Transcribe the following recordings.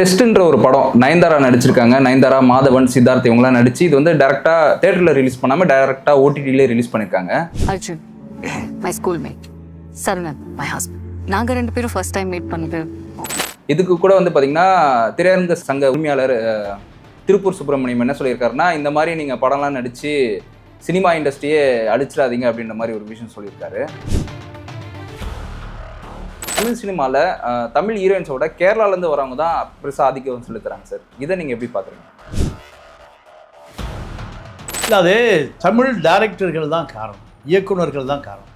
டெஸ்ட்ன்ற ஒரு படம். நயன்தாரா நடிச்சிருக்காங்க. நயன்தாரா மாதவன் சித்தார்த் இவங்கலாம் நடிச்சு இது வந்து டேரக்டா தேட்டரில் ரிலீஸ் பண்ணாம டேரக்டா ஓடிடிலே ரிலீஸ் பண்ணிருக்காங்க. Arjun my school mate Saravanan my husband நாங்கள் ரெண்டு பேரும் ஃபர்ஸ்ட் டைம் மீட் பண்ணது. இதுக்கு கூட வந்து பாத்தீங்கன்னா திரையரங்க சங்க உரிமையாளர் திருப்பூர் சுப்பிரமணியம் என்ன சொல்லியிருக்காருன்னா இந்த மாதிரி நீங்க படம்லாம் நடிச்சு சினிமா இண்டஸ்ட்ரியே அழிச்சிடாதீங்க அப்படின்ற மாதிரி ஒரு விஷயம் சொல்லியிருக்காரு. தமிழ் சினிமாவில் தமிழ் ஹீரோயின்ஸோட கேரளாலேருந்து வரவங்க தான் பெருசாக ஆதிக்கம் செலுத்துகிறாங்க சார். இதை நீங்கள் எப்படி பார்க்குறீங்க இல்லை அது தமிழ் டைரக்டர்கள் தான் காரணம். இயக்குனர்கள் தான் காரணம்.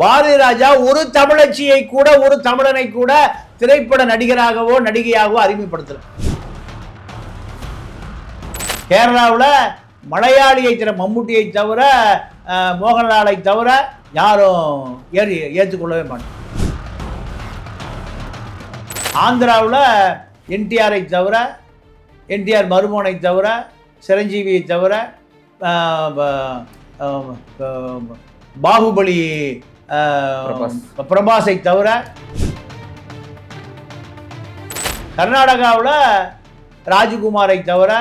பாரதி ராஜா ஒரு தமிழச்சியை கூட ஒரு தமிழனை கூட திரைப்பட நடிகராகவோ நடிகையாகவோ அறிமுகப்படுத்தல. கேரளாவில் மலையாளியை தர மம்முட்டியை தவிர மோகன்லாலை தவிர யாரும் ஏறி ஏற்றுக்கொள்ளவே மாட்டோம் ஆந்திராவில் என்டிஆரை தவிர என்டிஆர் மருமோனை தவிர சிரஞ்சீவியை தவிர பாகுபலி பிரபாஸ். தவிர கர்நாடகாவில் ராஜகுமாரை தவிர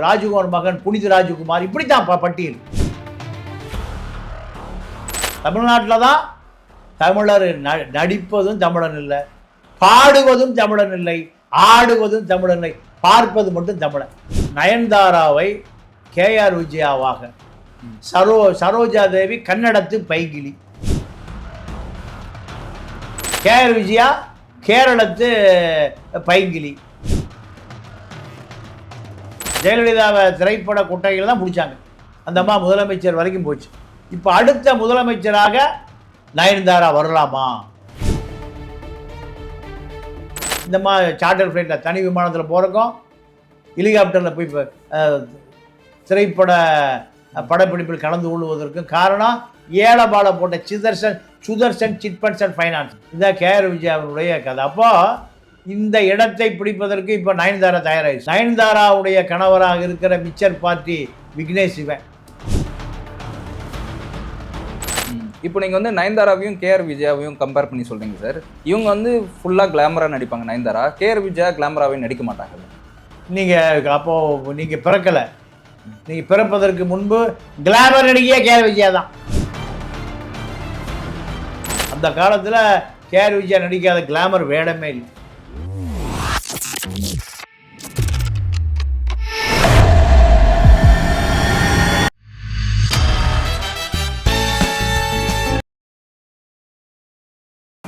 ராஜகுமார் மகன் புனித ராஜகுமார் இப்படி தான் பட்டியல் தமிழ்நாட்டில் தான் தமிழர் ந- நடிப்பதும் தமிழன் இல்லை பாடுவதும் தமிழன் இல்லை ஆடுவதும் தமிழன் இல்லை பார்ப்பது மட்டும் தமிழன். நயன்தாராவை கேஆர் விஜயாவாக சரோ சரோஜா தேவி கன்னடத்து பைகிளி கேஆர் விஜயா கேரளத்து பைங்கிலி. ஜெயலலிதாவை திரைப்பட குட்டையில் தான் பிடிச்சாங்க அந்த அம்மா முதலமைச்சர் வரைக்கும் போச்சு. இப்போ அடுத்த முதலமைச்சராக நயன்தாரா வரலாமா? இந்த மாதிரி சார்ட்டர் ஃப்ளைட்டில் தனி விமானத்தில் போகிறக்கும் ஹெலிகாப்டரில் போய் திரைப்பட படப்பிடிப்பில் கலந்து கொள்வதற்கும் காரணம் ஏழபால போட்ட சிதர்சன் Sudarshan chit funds and finance. இதான் விஜய் அவருடைய கதை. அப்போ இந்த இடத்தை பிடிப்பதற்கு இப்போ நயன்தாரா தயாராகிடுச்சு நயன்தாராவுடைய கணவராக இருக்கிற மிச்சர் பார்ட்டி விக்னேஷ் சிவன் இப்போ நீங்கள் வந்து நயன்தாராவையும் கேஆர் விஜயாவையும் கம்பேர் பண்ணி சொல்கிறீங்க சார். இவங்க வந்து ஃபுல்லாக கிளாமராக நடிப்பாங்க நயன்தாரா? கேஆர் விஜயா கிளாமராகவே நடிக்க மாட்டாங்க. நீங்கள் அப்போது நீங்கள் பிறக்கலை. நீங்கள் பிறப்பதற்கு முன்பு கிளாமர் நடிகையே கேஆர் விஜயா தான். அந்த காலத்தில் கேஆர் விஜயா நடிக்காத கிளாமர் வேடமே இல்லை.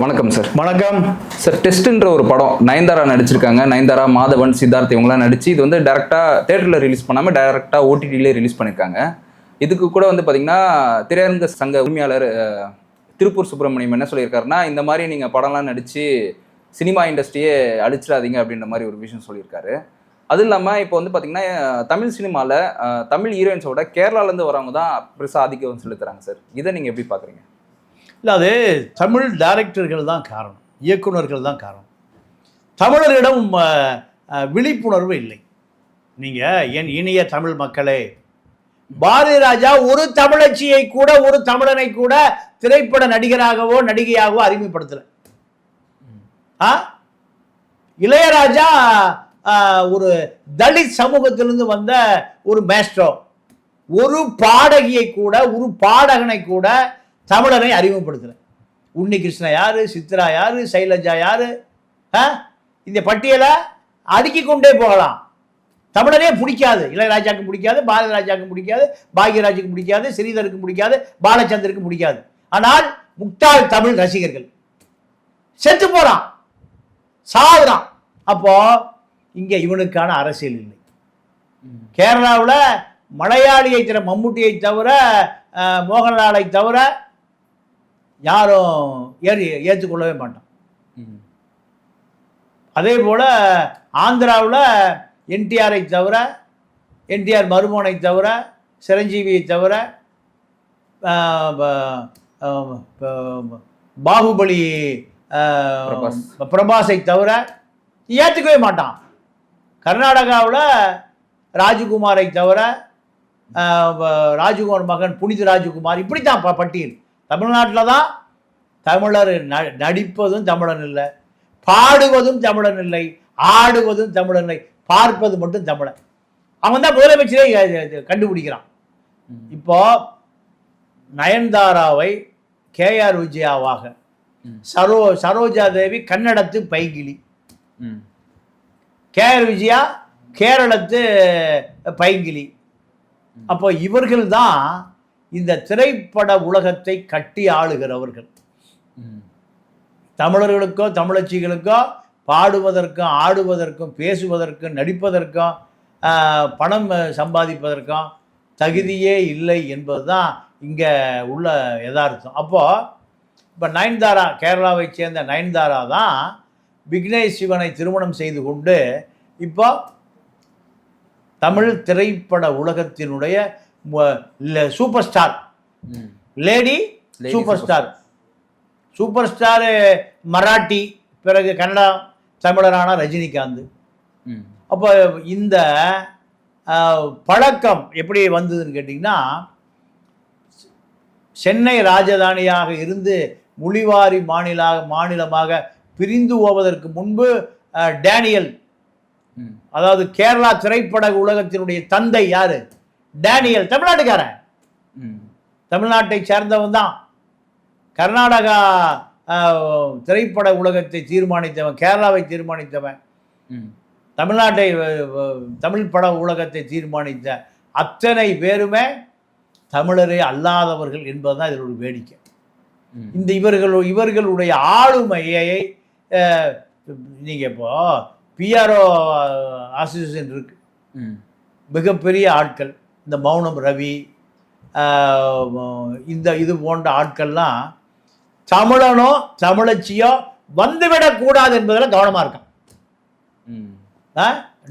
வணக்கம் சார் வணக்கம். சார் டெஸ்ட்ன்ற ஒரு படம் நயன்தாரா நடிச்சிருக்காங்க. நயன்தாரா மாதவன் சித்தார்த் இவங்கலாம் நடிச்சு இது வந்து டேரக்டா தேட்டரில் ரிலீஸ் பண்ணாம டேரக்டா ஓடிடிலே ரிலீஸ் பண்ணிருக்காங்க. இதுக்கு கூட வந்து பாத்தீங்கன்னா திரையரங்க சங்க உரிமையாளர் திருப்பூர் சுப்பிரமணியம் என்ன சொல்லியிருக்காருன்னா இந்த மாதிரி நீங்க படம்லாம் நடிச்சு சினிமா இண்டஸ்ட்ரியே அழிச்சிடாதீங்க அப்படின்ற மாதிரி ஒரு விஷயம் சொல்லியிருக்காரு. அது இல்லாமல் இப்போ வந்து பார்த்தீங்கன்னா தமிழ் சினிமாவில் தமிழ் ஹீரோயின்ஸோட கேரளாலேருந்து வரவங்க தான் பெருசாக ஆதிக்கம் செலுத்துறாங்க சார் இதை நீங்கள் எப்படி பார்க்குறீங்க இல்லை அது தமிழ் டைரக்டர்கள் தான் காரணம். இயக்குனர்கள் தான் காரணம். தமிழரிடம் விழிப்புணர்வு இல்லை. நீங்கள் என் இனிய தமிழ் மக்களே பாரதி ராஜா ஒரு தமிழச்சியை கூட ஒரு தமிழனை கூட திரைப்பட நடிகராகவோ நடிகையாகவோ அறிமுகப்படுத்தல. ஆ? இளையராஜா ஒரு தலித் சமூகத்திலிருந்து வந்த ஒரு மேஸ்ட்ரோ ஒரு பாடகியை கூட ஒரு பாடகனை கூட தமிழனை அறிமுகப்படுத்தல உன்னி கிருஷ்ணா யார்? சித்ரா யார்? சைலஜா யார்? இந்த பட்டியலை அடுக்கி கொண்டே போகலாம். தமிழனே பிடிக்காது. இளையராஜாக்கு பிடிக்காது பாரதி பிடிக்காது பாக்யராஜுக்கு பிடிக்காது ஸ்ரீதருக்கு பிடிக்காது பாலச்சந்தருக்கு பிடிக்காது. ஆனால் முக்தாள் தமிழ் ரசிகர்கள். செத்து போறான். சாகுறான். அப்போ இங்க இவனுக்கான அரசியல் இல்லை. கேரளாவில் மலையாளியை திற மம்முட்டியை தவிர மோகன்லாலை தவிர யாரும் ஏறி ஏற்றுக்கொள்ளவே மாட்டான். அதே போல் ஆந்திராவில் என்டிஆரை தவிர என்டிஆர் மருமோனை தவிர சிரஞ்சீவியை தவிர பாகுபலி பிரபாஸ். தவிர ஏற்றுக்கவே மாட்டான். கர்நாடகாவில் ராஜகுமாரை தவிர ராஜகுமார் மகன் புனித ராஜகுமார் இப்படி தான் பட்டியல். தமிழ்நாட்டில் தான் தமிழர் நடிப்பதும் தமிழன் இல்லை. பாடுவதும் தமிழன் இல்லை. ஆடுவதும் தமிழனை பார்ப்பது மட்டும் தமிழன். அவன் தான் முதலமைச்சரே கண்டுபிடிக்கிறான். இப்போ நயன்தாராவை கேஆர் விஜயாவாக. சரோ சரோஜா தேவி கன்னடத்து பைகிளி ம். கேஆர் விஜயா கேரளத்து பைங்கிலி. அப்போ இவர்கள் தான் இந்த திரைப்பட உலகத்தை கட்டி ஆளுகிறவர்கள். தமிழர்களுக்கோ தமிழச்சிகளுக்கோ பாடுவதற்கும் ஆடுவதற்கும் பேசுவதற்கும் நடிப்பதற்கும் பணம் சம்பாதிப்பதற்கும் தகுதியே இல்லை என்பது தான் இங்கே உள்ள யதார்த்தம். அப்போது இப்போ நயன்தாரா கேரளாவை சேர்ந்த நயன்தாரா தான் விக்னேஷ் சிவனை திருமணம் செய்து கொண்டு இப்போ தமிழ் திரைப்பட உலகத்தினுடைய super star lady super star super star Marathi பிறகு கன்னடா தமிழரான ரஜினிகாந்த். அப்போ இந்த பழக்கம் எப்படி வந்ததுன்னு கேட்டிங்கன்னா சென்னை ராஜதானியாக இருந்து மொழிவாரி மாநிலாக மாநிலமாக பிரிந்து போவதற்கு முன்பு டேனியல். அதாவது கேரளா திரைப்பட உலகத்தினுடைய தந்தை யாரு? டேனியல் தமிழ்நாட்டுக்காரன். தமிழ்நாட்டை சேர்ந்தவன் தான். கர்நாடகா திரைப்பட உலகத்தை தீர்மானித்தவன் கேரளாவை தீர்மானித்தவன். தமிழ்நாட்டை தமிழ் பட உலகத்தை தீர்மானித்த அத்தனை பேருமே தமிழரே அல்லாதவர்கள் என்பதுதான் இதோட வேடிக்கை. இந்த இவர்கள் இவர்களுடைய ஆளுமையை அஹ், நீங்க இப்போ பிஆர்ஓ அசோசியேஷன் இருக்கு. மிகப்பெரிய ஆட்கள். இந்த மௌனம் ரவி இந்த இது போன்ற ஆட்கள்லாம் தமிழனோ தமிழச்சியோ வந்துவிடக்கூடாது என்பதில் கவனமா இருக்கான்.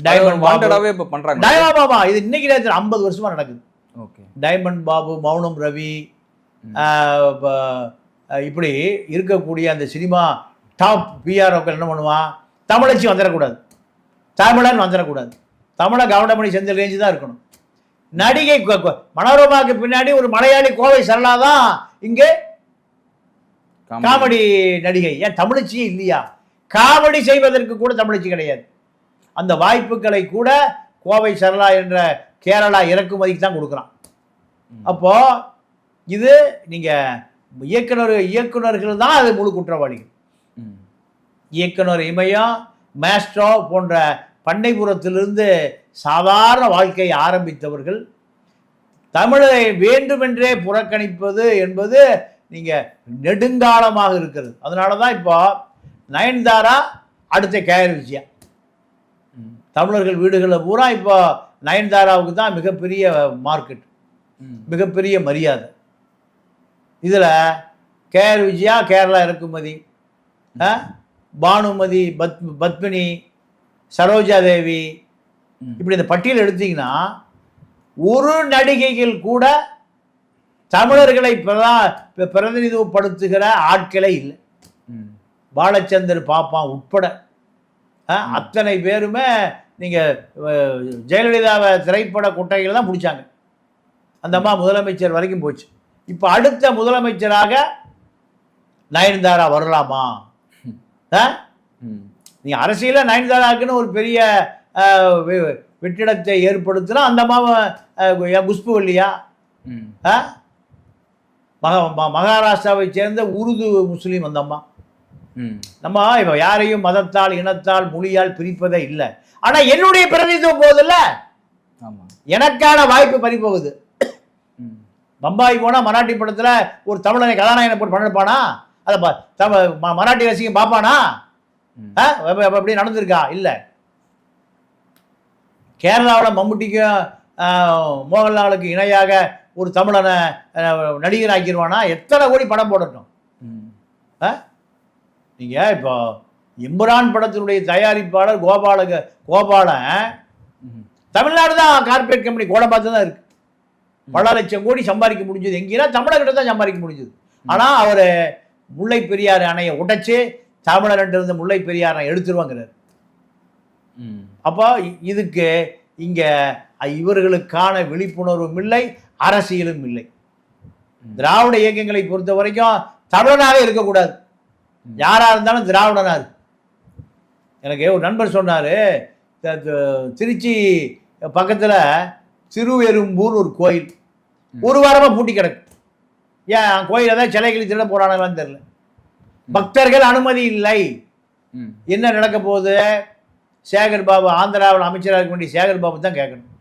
டைமண்ட் பாபு வாண்டடாவே இப்போ பண்றாங்க. டைமண்ட் பாபா இது இன்னைக்கு நேரத்தில் ஐம்பது வருஷமா நடக்குது. ஓகே. டைமண்ட் பாபு மௌனம் ரவி இப்படி இருக்கக்கூடிய அந்த சினிமா டாப் பிஆர்ஓக்கள் என்ன பண்ணுவான்? தமிழச்சி வந்துடக்கூடாது. தமிழன் வந்துடக்கூடாது. தமிழை கவுண்டமணி செந்தில் ரேஞ்சு தான் இருக்கணும். நடிகை மனோரமாவுக்கு பின்னாடி ஒரு மலையாளி கோவை சரளா தான் இங்கே காமெடி. நடிகை. ஏன் தமிழச்சியே இல்லையா? காமெடி செய்வதற்கு கூட தமிழச்சி கிடையாது. அந்த வாய்ப்புகளை கூட கோவை சரளா என்ற கேரளா இறக்குமதிக்கு தான் கொடுக்குறான். ம். அப்போ இது நீங்க இயக்குனர் இயக்குனர்கள் தான் அது முழு குற்றவாளிகள். இயக்குனர் இமயம் மேஸ்ட்ரோ போன்ற பண்ணைபுரத்திலிருந்து சாதாரண வாழ்க்கையை ஆரம்பித்தவர்கள் தமிழை வேண்டுமென்றே புறக்கணிப்பது என்பது நீங்கள் நெடுங்காலமாக இருக்கிறது. அதனால தான் இப்போ நயன்தாரா அடுத்த கேர் விஜயா. ம் தமிழர்கள் வீடுகளில் பூரா இப்போ நயன்தாராவுக்கு தான் மிகப்பெரிய மார்க்கெட் மிகப்பெரிய மரியாதை. இதில் கேஆர் விஜயா கேரளா இறக்குமதி பானுமதி பத் பத்மினி சரோஜா தேவி. இப்படி இந்த பட்டியல் எடுத்தீங்கன்னா ஒரு நடிகைகள் கூட தமிழர்களை பிரதா- பிர- பிரதிநிதித்துவப்படுத்துகிற ஆட்களே இல்லை. பாலச்சந்தர் பாப்பான் உட்பட. அத்தனை பேருமே நீங்கள் ஜெயலலிதாவை திரைப்பட கொட்டைகள் தான் பிடிச்சாங்க. அந்த அம்மா முதலமைச்சர் வரைக்கும் போச்சு. இப்போ அடுத்த முதலமைச்சராக நயன்தாரா வரலாமா? ஆ? நீங்கள் அரசியலில் நயன்தாராக்குன்னு ஒரு பெரிய வெற்றிடத்தை ஏற்படுத்தினா அந்த அம்மாவை ம். ஆ? மக மகாராஷ்டிராவை சேர்ந்த உருது முஸ்லீம் அந்த அம்மா. ம். நம்ம இப்போ யாரையும் மதத்தால் இனத்தால் மொழியால் பிரிப்பதே இல்லை. ஆனா என்னுடைய பிரதிநிதித்துவம் போகுதுல்ல? எனக்கான வாய்ப்பு பறிபோகுது. ம். பம்பாய் போனா மராட்டி படத்துல ஒரு தமிழனை கதாநாயகனை போட்டு பண்ணிருப்பானா? அதை மராட்டி ரசிகன் பார்ப்பானா அப்படி நடந்திருக்கா? இல்லை. கேரளாவில் மம்முட்டிக்கும் மோகன்லாலுக்கு இணையாக ஒரு தமிழனை நடிகர் ஆக்கிடுவானா எத்தனை கோடி படம் போடட்டும்? நீங்கள் இப்போ இம்ரான் படத்தினுடைய தயாரிப்பாளர் கோபால கோபாலன் தமிழ்நாடு தான் கார்பரேட் கம்பெனி கோடம்பாத்து தான் இருக்கு. பல லட்சம் கோடி சம்பாதிக்க முடிஞ்சது. எங்கேனா தமிழகிட்ட தான் சம்பாதிக்க முடிஞ்சது. ஆனால் அவர் முல்லை பெரியாறு அணையை உடைச்சு தமிழர்கிட்ட இருந்த முல்லை பெரியார் எடுத்துருவாங்கிறார். அப்போ இதுக்கு இங்கே இவர்களுக்கான விழிப்புணர்வும் இல்லை அரசியலும் இல்லை. திராவிட இயக்கங்களை பொறுத்த வரைக்கும் தமிழனாக இருக்கக்கூடாது. யாரா இருந்தாலும் திராவிடனா இருக்கு எனக்கு ஒரு நண்பர் சொன்னார் திருச்சி பக்கத்தில் திருவெரும்பூர் ஒரு கோயில். ஒரு வாரமாக பூட்டி கிடக்கு. ஏன் கோயில் ஏதாவது சிலைகள் திருட போகிறாங்களான்னு தெரியல. பக்தர்கள் அனுமதி இல்லை. என்ன நடக்க போகுது? சேகர் பாபு ஆந்திராவில் அமைச்சராக இருக்க வேண்டிய சேகர் பாபு தான் கேட்கணும்.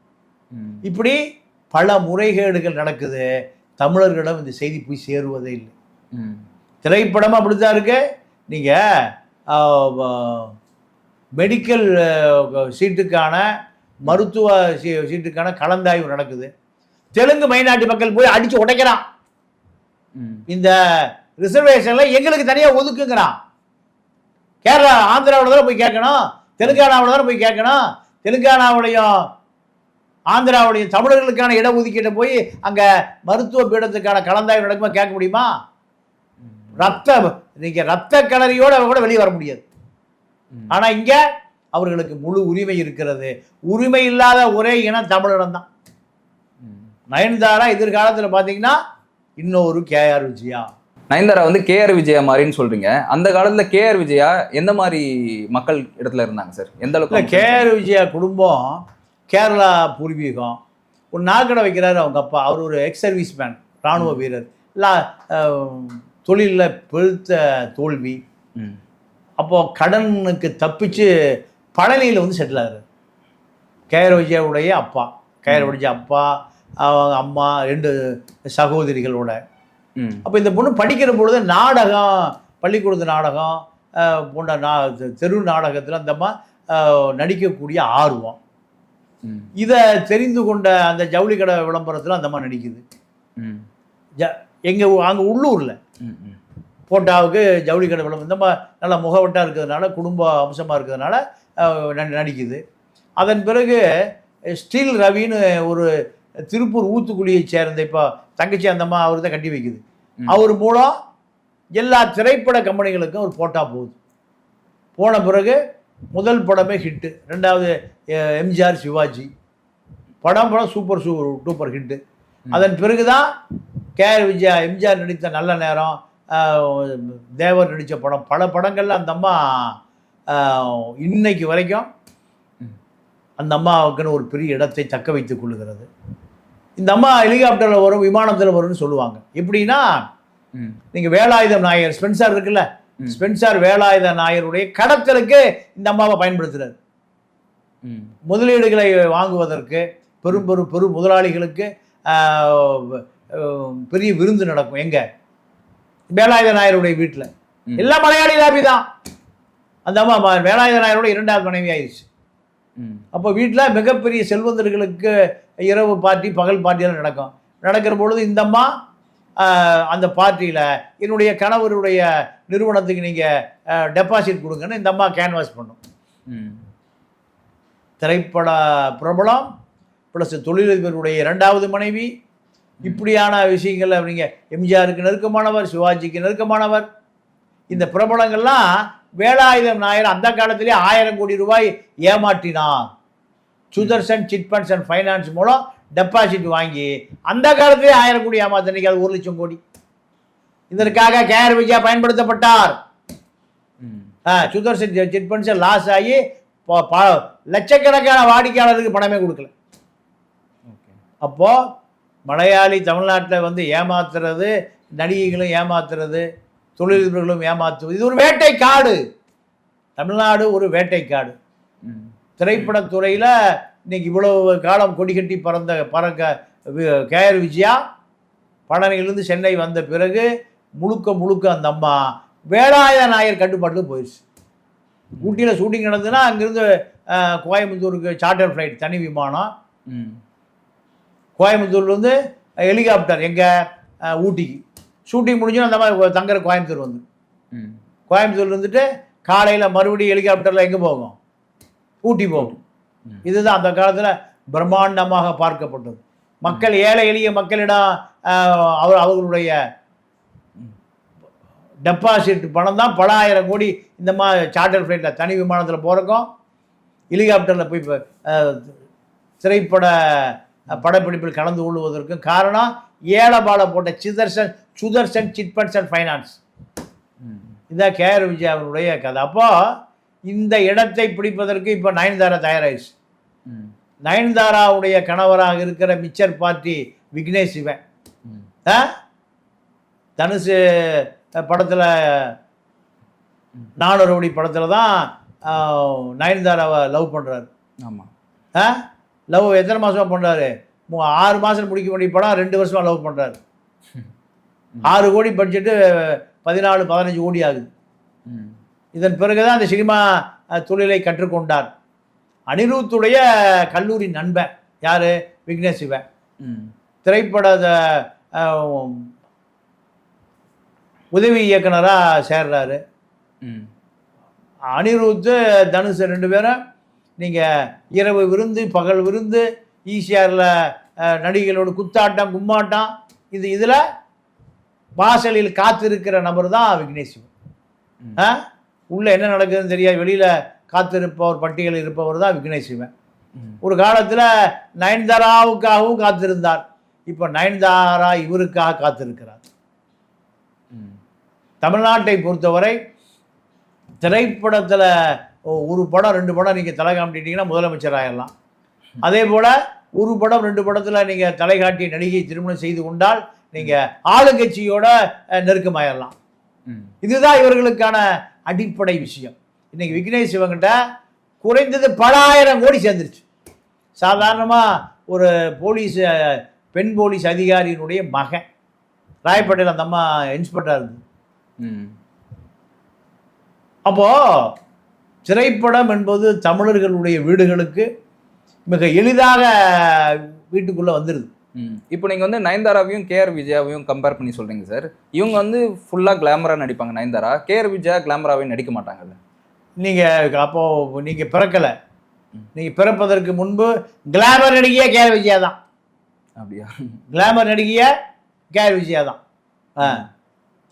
இப்படி பல முறைகேடுகள் நடக்குது. தமிழர்களிடம் இந்த செய்தி போய் சேருவதே இல்லை. ம். திரைப்படமும் அப்படித்தான் இருக்கு. நீங்கள் மெடிக்கல் சீட்டுக்கான மருத்துவ சீ- சீட்டுக்கான கலந்தாய்வு நடக்குது. தெலுங்கு மைனாட்டு மக்கள் போய் அடிச்சு உடைக்கிறான். இந்த ரிசர்வேஷன்ல எங்களுக்கு தனியாக ஒதுக்குங்கிறான். கேரளா ஆந்திராவில் தானே போய் கேட்கணும்? தெலுங்கானாவில் தானே போய் கேட்கணும்? தெலுங்கானாவுடையும் ஆந்திராவுடையும் தமிழர்களுக்கான இடஒதுக்கீட்டை போய் அங்கே மருத்துவ பீடத்துக்கான கலந்தாய்வு நடக்குமா கேட்க முடியுமா? ரத்த நீங்க ரத்த கலரியோட அவங்க கூட வெளியே வர முடியாது. ம். ஆனா இங்க அவர்களுக்கு முழு உரிமை இருக்கிறது. உரிமை இல்லாத ஒரே இனம் தமிழினம் தான். நயன்தாரா எதிர்காலத்துல பாத்தீங்கன்னா இன்னொரு கேஆர் விஜயா. நயன்தாரா வந்து கேஆர் விஜயா மாதிரின்னு சொல்றீங்க. அந்த காலத்துல கேஆர் விஜயா எந்த மாதிரி மக்கள் இடத்துல இருந்தாங்க சார்? எந்த அளவுக்கு கேஆர் விஜயா குடும்பம் கேரளா பூர்வீகம். ஒரு நாக்கடை வைக்கிறாரு அவங்க அப்பா. அவர் ஒரு எக்ஸ் சர்வீஸ் மேன் இராணுவ வீரர். இல்லை தொழிலில் பெருத்த தோல்வி. அப்போது கடனுக்கு தப்பிச்சு பழனியில் வந்து செட்டில் ஆகுறாரு. கேஆர் விஜயாவுடைய அப்பா. கேஆர் விஜயா அப்பா அவங்க அம்மா ரெண்டு சகோதரிகளோட. அப்போ இந்த பொண்ணு படிக்கிற பொழுது நாடகம் பள்ளிக்கூடத்து நாடகம் போன்ற நா தெரு நாடகத்தில் அந்த அம்மா அஹ், நடிக்கக்கூடிய ஆர்வம். இதை தெரிந்து கொண்ட அந்த ஜவுளி கடை விளம்பரத்தில் அந்த அம்மா நடிக்குது. ஜ எங்கள் அங்கே உள்ளூரில். போட்டாவுக்கு ஜவுளி கடை விளம்பரம் இந்த மாதிரி நல்லா முகவட்டாக இருக்கிறதுனால குடும்ப அம்சமாக இருக்கிறதுனால நடிக்குது அதன் பிறகு ஸ்டீல் ரவின்னு ஒரு திருப்பூர் ஊத்துக்குழியை சேர்ந்த இப்போ தங்கச்சி அந்த அம்மா அவர் தான் கட்டி வைக்குது. அவர் மூலம் எல்லா திரைப்பட கம்பெனிகளுக்கும் ஒரு போட்டா போகுது. போன பிறகு முதல் படமே ஹிட்டு ரெண்டாவது எம்ஜிஆர் சிவாஜி. படம் படம் சூப்பர் சூ டூப்பர் ஹிட்டு அதன் பிறகு தான் கேஆர் விஜயா எம்ஜிஆர் நடித்த நல்ல நேரம் தேவர் நடித்த படம். பல படங்கள்ல அந்த அம்மா இன்னைக்கு வரைக்கும் அந்த அம்மாவுக்குன்னு ஒரு பெரிய இடத்தை தக்க வைத்துக் கொள்ளுகிறது. இந்த அம்மா ஹெலிகாப்டரில் வரும் விமானத்தில் வரும்னு சொல்லுவாங்க எப்படின்னா. நீங்கள் வேலாயுதம் நாயர் ஸ்பென்சார் இருக்குல்ல. ஸ்பென்சார் வேலாயுத நாயருடைய கடத்தலுக்கு இந்த அம்மாவை பயன்படுத்துறாரு ம். முதலீடுகளை வாங்குவதற்கு பெரும் பெரும் பெரும் முதலாளிகளுக்கு பெரிய விருந்து நடக்கும் எங்க வேலாயுத நாயருடைய வீட்டில். எல்லாம் மலையாளி லாபி தான் அந்த அம்மா வேலாயுத நாயரோட இரண்டாவது மனைவி ஆயிடுச்சு. அப்போ வீட்டில் மிகப்பெரிய செல்வந்தர்களுக்கு இரவு பார்ட்டி பகல் பார்ட்டியெல்லாம் நடக்கும். நடக்கிற பொழுது இந்த அம்மா அந்த பார்ட்டியில் என்னுடைய கணவருடைய நிறுவனத்துக்கு நீங்கள் டெபாசிட் கொடுங்கன்னு இந்த அம்மா கேன்வாஸ் பண்ணும். திரைப்பட பிரபலம் ப்ளஸ் தொழிலதிபருடைய இரண்டாவது மனைவி. இப்படியான விஷயங்கள்ல நீங்கள் எம்ஜிஆருக்கு நெருக்கமானவர் சிவாஜிக்கு நெருக்கமானவர். இந்த பிரபலங்கள்லாம் வேலாயுதம் நாயர் அந்த காலத்திலே ஆயிரம் கோடி ரூபாய் ஏமாற்றினார். Sudarshan chit funds and finance மூலம் டெபாசிட் வாங்கி அந்த காலத்திலே ஆயிரம் கோடி ஏமாத்தினிக்கு அது ஒரு லட்சம் கோடி. இதற்காக கேஆர் விஜயா பயன்படுத்தப்பட்டார். சுதர்சன் சிட் ஃபண்ட்ஸ் லாஸ் ஆகி லட்சக்கணக்கான வாடிக்கையாளருக்கு பணமே கொடுக்கல. ஓகே. அப்போ மலையாளி தமிழ்நாட்டில் வந்து ஏமாத்துறது நடிகைகளும் ஏமாத்துறது தொழிலதிபர்களும் ஏமாத்துவது இது ஒரு வேட்டை காடு தமிழ்நாடு ஒரு வேட்டை காடு ம். திரைப்படத்துறையில் இன்னைக்கு இவ்வளவு காலம் கொடி கட்டி பறந்த பறக்க வி- கேஆர் விஜயா பழனியிலிருந்து சென்னை வந்த பிறகு முழுக்க முழுக்க அந்த அம்மா வேலாயுத நாயர் கட்டுப்பாட்டுக்கு போயிடுச்சு ஊட்டியில் ஷூட்டிங் நடந்ததுன்னா அங்கேருந்து கோயம்புத்தூருக்கு சார்ட்டர் ஃப்ளைட் தனி விமானம். கோயம்புத்தூர்லேருந்து ஹெலிகாப்டர் எங்கே ஊட்டிக்கு. ஷூட்டிங் முடிஞ்சு அந்த மாதிரி தங்குற கோயம்புத்தூர் வந்து. ம். கோயம்புத்தூர்ல இருந்துட்டு காலையில் மறுபடியும் ஹெலிகாப்டரில் எங்கே போகும் ஊட்டி போகும். இதுதான் அந்த காலத்தில் பிரம்மாண்டமாக பார்க்கப்பட்டது. மக்கள் ஏழை எளிய மக்களிடம் அவர் அவர்களுடைய டெபாசிட் பணம் தான் பல ஆயிரம் கோடி இந்த மாதிரி சார்ட்டர் ஃப்ளைட்டில் தனி விமானத்தில் போகிறக்கும் ஹெலிகாப்டரில் போய் திரைப்பட படப்பிடிப்பில் கலந்து கொள்வதற்கும் காரணம் ஏலபால போட்ட சிதர்சன் Sudarshan chit funds and finance. இதான் கேஆர் விஜய் அவருடைய கதை. அப்போ இந்த இடத்தை பிடிப்பதற்கு இப்போ நயன்தாரா தயாராகிடுச்சு ம். நயன்தாராவுடைய கணவராக இருக்கிற மிச்சர் பார்ட்டி விக்னேஷ் சிவன்? தனுஷு படத்தில் நானூறு படத்தில் தான் நயன்தாராவை லவ் பண்ணுறாரு ஆமா. ஆ? லவ் எத்தனை மாதமாக பண்ணுறாரு ஆறு மாதம் முடிக்க வேண்டிய படம் ரெண்டு வருஷமாக லவ் பண்ணுறாரு ஆறு கோடி பட்ஜெட்டு பதினாலு பதினஞ்சு கோடி ஆகுது. இதன் பிறகுதான் அந்த சினிமா தொழிலை கற்றுக்கொண்டார் அனிருத்துடைய கல்லூரி நண்பன் யார் விக்னேஷ் சிவன் ம். திரைப்பட உதவி இயக்குனராக சேர்றாரு. அனிருத்து தனுஷ் ரெண்டு பேரும் நீங்கள் இரவு விருந்து பகல் விருந்து ஈசிஆரில் நடிகைகளோட குத்தாட்டம் கும்மாட்டம் இது இதில் வாசலில் காத்திருக்கிற நபர் தான் விக்னேஷ். சிவன் ம். ஆ? உள்ளே என்ன நடக்குதுன்னு தெரியாது. வெளியில் காத்திருப்பவர் பட்டியலில் இருப்பவர் தான் விக்னேஷ் சிவன் ம். ஒரு காலத்தில் நயன்தாராவுக்காகவும் காத்திருந்தார். இப்போ நயன்தாரா இவருக்காக காத்திருக்கிறார். தமிழ்நாட்டை பொறுத்தவரை திரைப்படத்தில் ஒரு படம் ரெண்டு படம் நீங்கள் தலை காமிட்டீங்கன்னா முதலமைச்சர் ஆயிடலாம் அதே போல் ஒரு படம் ரெண்டு படத்தில் நீங்கள் தலை காட்டி நடிகை திருமணம் செய்து கொண்டால் நீங்கள் ஆளுங்கட்சியோட நெருக்கமாயிடலாம். இதுதான் இவர்களுக்கான அடிப்படை விஷயம் இன்னைக்கு விக்னேஷ் சிவங்கிட்ட குறைந்தது பல ஆயிரம் கோடி சேர்ந்துருச்சு சாதாரணமாக ஒரு போலீஸ் பெண் போலீஸ் அதிகாரியினுடைய மகன் ராயப்பேட்டையில் அந்த அம்மா இன்ஸ்பெக்டர் இருந்து ம். அப்போ திரைப்படம் என்பது தமிழர்களுடைய வீடுகளுக்கு மிக எளிதாக வீட்டுக்குள்ளே வந்துடுது. இப்போ நீங்க வந்து நயன்தாராவையும் கேஆர் விஜயாவையும் கம்பேர் பண்ணி சொல்றீங்க சார் இவங்க வந்து ஃபுல்லா கிளாமரா நடிப்பாங்க நயன்தாரா? கேஆர் விஜயா கிளாமராவே நடிக்க மாட்டாங்கல்ல? நீங்கள் அப்போது நீங்கள் பிறக்கலை. நீங்கள் பிறப்பதற்கு முன்பு கிளாமர் நடிகையே கே விஜயா தான். அப்படியா? கிளாமர் நடிகையே கேஆர் விஜயா தான். ஆ.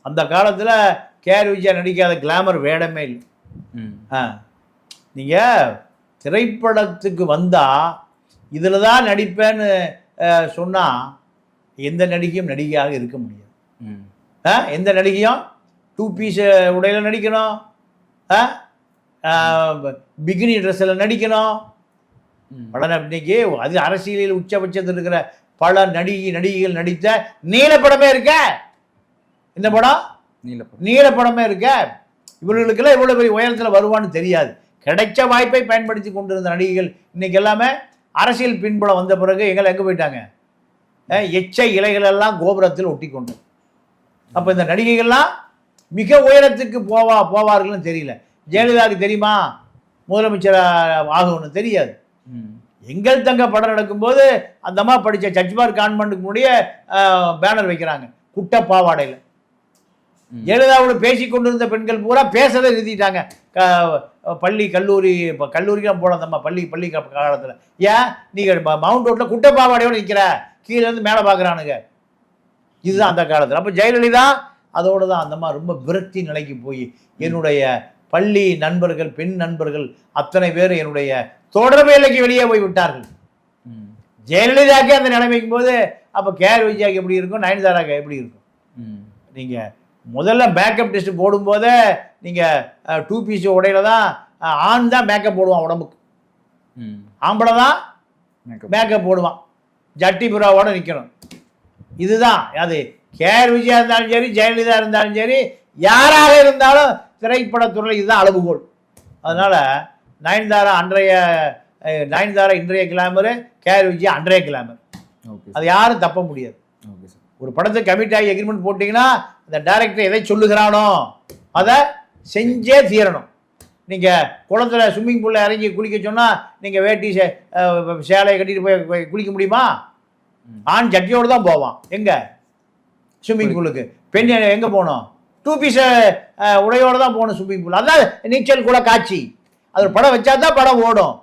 அந்த காலத்தில் கேஆர் விஜயா நடிக்காத கிளாமர் வேடமே இல்லை. ம். ஆ. நீங்கள் திரைப்படத்துக்கு வந்தால் இதில் தான் நடிப்பேன்னு சொன்னால் எந்த நடிகையும் நடிகையாக இருக்க முடியாது. எந்த நடிகையும் டூ பீஸ் உடையில் நடிக்கணும். ஆ பிகினி ட்ரெஸ்ஸில் நடிக்கணும். ம். பல இன்னைக்கு அது அரசியலில் உச்சபட்சத்தில் இருக்கிற பல நடிகை நடிகைகள் நடித்த நீல படமே இருக்க. இந்த படம்? நீலப்படம் நீல படமே இருக்க. இவர்களுக்கெல்லாம் இவ்வளோ பெரிய உயரத்தில் வருவான்னு தெரியாது. கிடைச்ச வாய்ப்பை பயன்படுத்தி கொண்டிருந்த நடிகைகள் இன்னைக்கு எல்லாமே அரசியல் பின்புலம் வந்த பிறகு எங்களை எங்கே போயிட்டாங்க? எச்சை இலைகள் எல்லாம் கோபுரத்தில் ஒட்டி கொண்டு. அப்போ இந்த நடிகைகள்லாம் மிக உயரத்துக்கு போவா போவார்கள்னு தெரியல. ஜெயலலிதாவுக்கு தெரியுமா? முதலமைச்சர் ஆகும்னு தெரியாது. எங்கள் தங்க படம் நடக்கும்போது அந்த அம்மா படித்த சச்மார் கான்வென்ட்டுக்கு முன்னாடியே பேனர் வைக்கிறாங்க. குட்ட பாவாடையில். ஜெயலலிதாவோட பேசி கொண்டிருந்த பெண்கள் பூரா பேசவே நிறுத்திட்டாங்க. பள்ளி கல்லூரி இப்போ கல்லூரிக்கெலாம் போகலாம் அந்தம்மா பள்ளி பள்ளி காலத்தில். ஏன்? நீங்கள் மவுண்ட் ரோட்டில் குட்ட பாவாடையோடு நிற்கிற கீழே இருந்து மேலே பார்க்குறானுங்க இதுதான் அந்த காலத்தில். அப்போ ஜெயலலிதா அதோடு தான் அந்தம்மா ரொம்ப விரக்தி நிலைக்கு போய் என்னுடைய பள்ளி நண்பர்கள் பெண் நண்பர்கள் அத்தனை பேர் என்னுடைய தொடர்பு எல்லைக்கு வெளியே போய் விட்டார்கள். ஜெயலலிதாக்கே அந்த நிலைமைக்கும் போது அப்போ கேஆர் விஜயாக்கு எப்படி இருக்கும்? நயன்தாராக்கு எப்படி இருக்கும். நீங்கள் முதல்ல மேக்கப் டெஸ்ட் போடும்போதே நீங்கள் டூ பீஸ் உடையில தான் ஆண் தான் மேக்கப் போடுவான் உடம்புக்கு. ஆம்பளை தான். மேக்கப் போடுவான். ஜட்டி புறாவோட நிற்கணும் இதுதான். அது கேஆர் விஜயா இருந்தாலும் சரி ஜெயலலிதா இருந்தாலும் சரி யாராக இருந்தாலும் திரைப்படத்துறையில் இதுதான் அளவுகோல். அதனால் நயன்தாரா அன்றைய நயன்தாரா இன்றைய கிளாமரு கேஆர் விஜயா அன்றைய கிளாமர். ஓகே அது யாரும் தப்ப முடியாது. Sir okay sir. ஒரு படத்துக்கு கமிட் ஆகி எக்ரிமெண்ட் போட்டிங்கன்னா அந்த டைரக்டர் எதை சொல்லுகிறானோ அதை செஞ்சே தீரணும். நீங்கள் குளத்துல ஸ்விம்மிங் பூலில் இறங்கி குளிக்க சொன்னால் நீங்கள் வேட்டி சே சேலையை கட்டிட்டு போய் குளிக்க முடியுமா. ஆண் ஜட்டியோடு தான் போவான். எங்கே? ஸ்விம்மிங் பூலுக்கு பெண் எங்கே போகணும்? டூ பீஸ் உடையோடு தான் போகணும் ஸ்விம்மிங் பூல் அதான் நீச்சல் கூட காட்சி. அது ஒரு படம் வச்சா தான் படம் ஓடும்.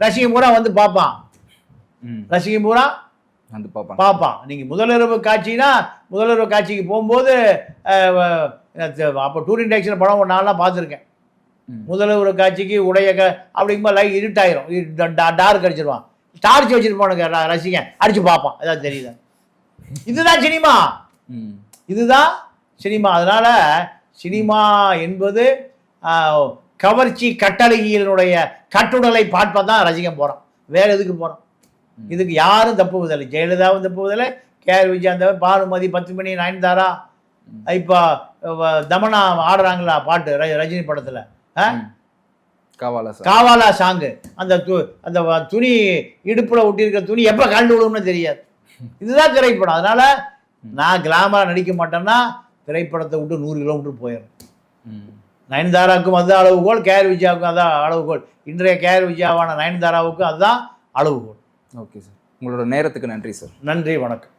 ரசிகன் பூரா வந்து பார்ப்பான். ம். ரசிகன் பூரா வந்து பார்ப்பாங்க. பார்ப்பான். நீங்கள் முதலிரவு காட்சினா முதலிரவு காட்சிக்கு போகும்போது அப்போ டூரிங் டேக்ஸில் படம் ஒரு நாளாக பார்த்துருக்கேன். முதலிரவு காட்சிக்கு உடைய க அப்படிங்கும்போது லைட் இருட்டாயிரும். டார்க் அடிச்சிருவான். டார்ச் வச்சிருப்பானுங்க ரசிகன் அடிச்சு பார்ப்பான். ஏதாவது தெரியுதா. இதுதான் சினிமா. இதுதான் சினிமா. அதனால் சினிமா என்பது கவர்ச்சி கட்டழகியினுடைய கட்டுடலை பார்ப்ப தான் ரசிகன் போகிறான் வேற எதுக்கு போகிறான் இதுக்கு யாரும் தப்புவதில்லை ஜெயலலிதாவும் தப்புவதில்லை கே ஆர் விஜயகாந்த் பானுமதி பத்து மணி நயன்தாரா? இப்போ தமனா ஆடுறாங்களா பாட்டு? ரஜினி படத்தில். Kaavaalaa sir Kaavaalaa song. அந்த து அந்த துணி இடுப்புல ஒட்டியிருக்கிற துணி எப்போ கழண்டு விடும்னு தெரியாது. இதுதான் திரைப்படம். அதனால நான் கிளாமரா நடிக்க மாட்டேன்னா திரைப்படத்தை விட்டு நூறு கிலோமீட்டர் போயிடும். நயன்தாராவுக்கும் அதுதான் அளவுகோல் கேஆர் விஜயாவுக்கும் அதான் அளவுகோல். இன்றைய கேஆர் விஜயாவான நயன்தாராவுக்கும் அதுதான் அளவுகோல். Okay sir. உங்களோட நேரத்துக்கு நன்றி சார். நன்றி வணக்கம்.